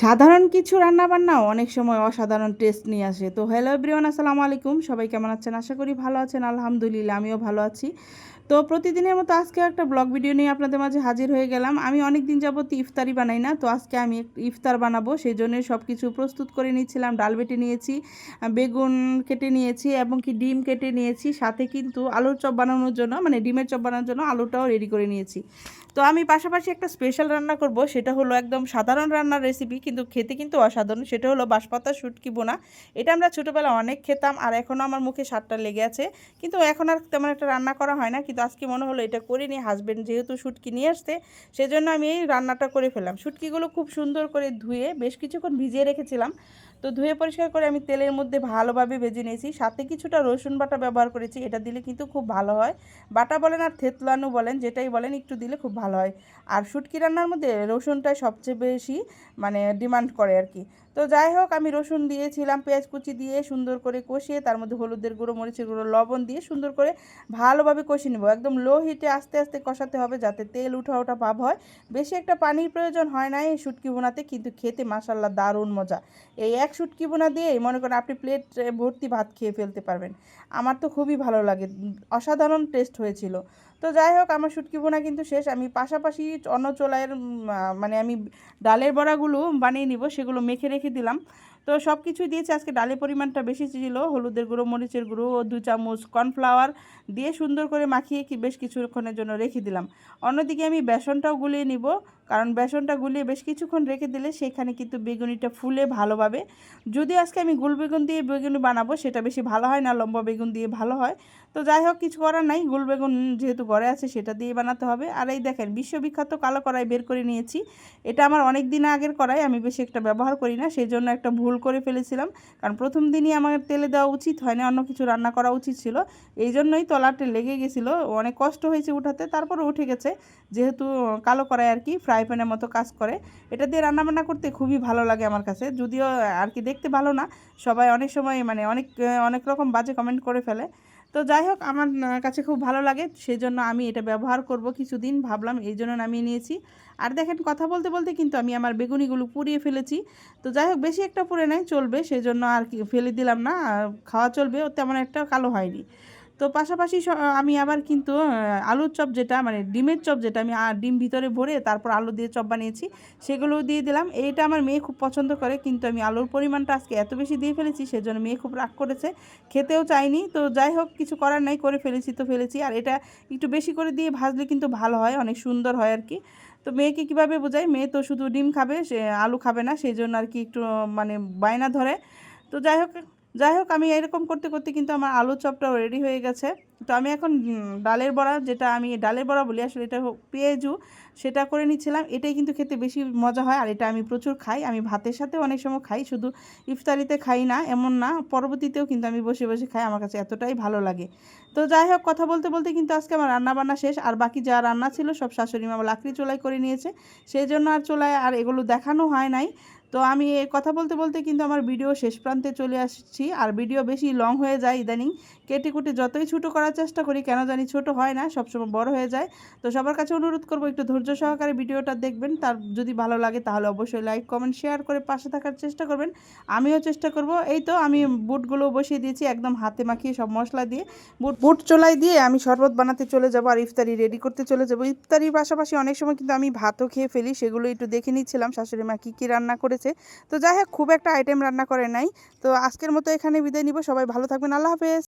সাধারণ কিছু রান্নাবান্নাও অনেক সময় অসাধারণ টেস্ট নিয়ে আসে। তো হ্যালো এভরিওয়ান আসসালামু আলাইকুম। সবাই কেমন আছেন? আশা করি ভালো আছেন, আলহামদুলিল্লাহ, আমিও ভালো আছি। তো প্রতিদিনের মতো আজকে একটা ব্লগ ভিডিও নিয়ে আপনাদের মাঝে হাজির হয়ে গেলাম। আমি অনেক দিন যাবত ইফতারি বানাই না, তো আজকে আমি ইফতার বানাবো। সেই জন্য সব কিছু প্রস্তুত করে নিয়েছিলাম, ডাল বেটে নিয়েছি, বেগুন কেটে নিয়েছি এবং কি ডিম কেটে নিয়েছি। সাথে কিন্তু আলুর চপ বানানোর জন্য মানে ডিমের চপ বানানোর জন্য আলুটাও রেডি করে নিয়েছি। তো আমি পাশাপাশি একটা স্পেশাল রান্না করব, সেটা হলো একদম সাধারণ রান্নার রেসিপি কিন্তু খেতে কিন্তু অসাধারণ। সেটা হলো বাঁশপাতা শুটকি বোনা। এটা আমরা ছোটোবেলায় অনেক খেতাম, আর এখনও আমার মুখে স্বাদটা লেগে আছে। কিন্তু এখন আর তেমন একটা রান্না করা হয় না কিন্তু আজকে মনে হলো এটা করে নিই হাজব্যান্ড যেহেতু শুটকি নিয়ে আসতে সেজন্য আমি এই রান্নাটা করে ফেললাম। শুটকিগুলো খুব সুন্দর করে ধুয়ে বেশ কিছুক্ষণ ভিজিয়ে রেখেছিলাম। তো ধুয়ে পরিষ্কার করে আমি তেলের মধ্যে ভালোভাবে ভেজে নিয়েছি। সাথে কিছুটা রসুন বাটা ব্যবহার করেছি, এটা দিলে কিন্তু খুব ভালো হয়। বাটা বলেন আর থেতলানো বলেন, যেটাই বলেন, একটু দিলে খুব ভালো হয়। আর শুটকি রান্নার মধ্যে রসুনটাই সবচেয়ে বেশি মানে ডিমান্ড করে আর কি। তো যাই হোক, আমি রসুন দিয়েছিলাম, পেঁয়াজ কুচি দিয়ে সুন্দর করে কষিয়ে, তার মধ্যে হলুদের গুঁড়ো, মরিচের গুঁড়ো, লবণ দিয়ে সুন্দর করে ভালোভাবে কষিয়ে নেব। একদম লো হিটে আস্তে আস্তে কষাতে হবে যাতে তেল উঠা ওঠা ভাব হয়। বেশি একটা পানির প্রয়োজন হয় না এই শুটকি বোনাতে কিন্তু খেতে মাসাল্লাহ দারুণ মজা। এই এক শুটকি বোনা দিয়েই মনে করেন আপনি প্লেট ভর্তি ভাত খেয়ে ফেলতে পারবেন। আমার তো খুবই ভালো লাগে, অসাধারণ টেস্ট হয়েছিল। তো যাই হোক, আমার শুটকি বোনা কিন্তু শেষ। আমি পাশাপাশি অন্য চোলাইয়ের মানে আমি ডালের বড়াগুলো বানিয়ে নিব, সেগুলো মেখে রেখে দিলাম। তো সব কিছুই দিয়েছি। আজকে ডালের পরিমাণটা বেশি ছিল। হলুদের গুঁড়ো, মরিচের গুঁড়ো ও দু চামচ কর্নফ্লাওয়ার দিয়ে সুন্দর করে মাখিয়ে কি বেশ কিছুক্ষণের জন্য রেখে দিলাম। অন্যদিকে আমি বেসনটাও গুলিয়ে নিব। কারণ বেসনটা গুলিয়ে বেশ কিছুক্ষণ রেখে দিলে সেখানে কিন্তু বেগুনিটা ফুলে ভালোভাবে। যদি আজকে আমি গুল বেগুন দিয়ে বেগুনি বানাবো, সেটা বেশি ভালো হয় না, লম্বা বেগুন দিয়ে ভালো হয়। তো যাই হোক, কিছু করার নাই, গুল বেগুন যেহেতু ঘরে আছে সেটা দিয়ে বানাতে হবে। আর এই দেখেন, বিশ্ববিখ্যাত কালো কড়াই বের করে নিয়েছি। এটা আমার অনেক দিন আগের কড়াই, আমি বেশি একটা ব্যবহার করি না সেই জন্য একটা ভুল করে ফেলেছিলাম। কারণ প্রথম দিনই আমার তেলে দেওয়া উচিত হয় না, অন্য কিছু রান্না করা উচিত ছিল। এই জন্যই তলাতে লেগে গেছিল, অনেক কষ্ট হয়েছে উঠাতে তারপরে উঠে গেছে। যেহেতু, কালো কড়াই আর কি, ফ্রাই প্যানের মতো কাজ করে। এটা দিয়ে রান্নাবান্না করতে খুবই ভালো লাগে আমার কাছে। যদিও আর কি দেখতে ভালো না, সবাই অনেক সময় মানে অনেক অনেক রকম বাজে কমেন্ট করে ফেলে। তো যাই হোক, আমার কাছে খুব ভালো লাগে সেই জন্য আমি এটা ব্যবহার করব কিছুদিন, ভাবলাম এই জন্য নামিয়ে নিয়েছি। আর দেখেন, কথা বলতে বলতে কিন্তু আমি আমার বেগুনিগুলো পুড়িয়ে ফেলেছি। তো যাই হোক, বেশি একটা পুড়ে নেয় চলবে সেই জন্য আর কি ফেলে দিলাম না খাওয়া চলবে, ও তেমন একটা কালো হয়নি। তো পাশাপাশি আমি আবার কিন্তু আলুর চপ যেটা মানে ডিমের চপ যেটা আমি ডিম ভিতরে ভরে তারপর আলু দিয়ে চপ বানিয়েছি সেগুলো দিয়ে দিলাম। এইটা আমার মেয়ে খুব পছন্দ করে, কিন্তু আমি আলুর পরিমাণটা আজকে এত বেশি দিয়ে ফেলেছি, সেজন্য মেয়ে খুব রাগ করেছে। খেতেও চাইনি, তো যাই হোক, কিছু করার নাই, করে ফেলেছি তো ফেলেছি। আর এটা একটু বেশি করে দিয়ে ভাজলে কিন্তু ভালো হয়, অনেক সুন্দর হয় আর কি তো মেয়েকে কীভাবে বোঝাই? মেয়ে তো শুধু ডিম খাবে, সে আলু খাবে না সেই জন্য আর কি একটু মানে বায়না ধরে। তো যাই হোক যাই হোক আমি এরকম করতে করতে কিন্তু আমার আলু চপটাও রেডি হয়ে গেছে। তো আমি এখন ডালের বড়া যেটা আমি ডালের বড়া বলি, আসলে এটা পেঁয়াজু, সেটা করে নিচ্ছিলাম। এটাই কিন্তু খেতে বেশি মজা হয়, আর এটা আমি প্রচুর খাই। আমি ভাতের সাথে অনেক সময় খাই, শুধু ইফতারিতে খাই না, এমন না, পরবর্তীতেও কিন্তু আমি বসে বসে খাই, আমার কাছে এতটাই ভালো লাগে। তো যাই হোক, কথা বলতে বলতে কিন্তু আজকে আমার রান্না বান্না শেষ, আর বাকি যা রান্না ছিল সব শাশুড়ি মা লাকড়ি চোলাই করে নিয়েছে। সেই জন্য আর চোলায় আর এগুলো দেখানো হয় নাই। তো আমি কথা বলতে বলতে কিন্তু আমার ভিডিও শেষ প্রান্তে চলে আসছি, আর ভিডিও বেশি লং হয়ে যায় ইদানিং। কেটে কুটে যতই ছোটো করার চেষ্টা করি, কেন জানি ছোট হয় না, সবসময় বড় হয়ে যায়। তো সবার কাছে অনুরোধ করব, একটু ধৈর্য সহকারে ভিডিওটা দেখবেন। তার যদি ভালো লাগে তাহলে অবশ্যই লাইক কমেন্ট শেয়ার করে পাশে থাকার চেষ্টা করবেন। আমিও চেষ্টা করব। এই তো আমি বুটগুলো বসিয়ে দিয়েছি, একদম হাতে মাখিয়ে সব মশলা দিয়ে। বুট বুট চোলাই দিয়ে আমি শরবত বানাতে চলে যাব আর ইফতারি রেডি করতে চলে যাব। ইফতারির পাশাপাশি অনেক সময় কিন্তু আমি ভাতও খেয়ে ফেলি, সেগুলো একটু দেখে নিচ্ছিলাম, শাশুড়ি মা কী কী রান্না করেছে। তো যাই হোক, খুব একটা আইটেম রান্না করে নাই। তো আজকের মতো এখানে বিদায় নিব। সবাই ভালো থাকবেন। আল্লাহ হাফেজ।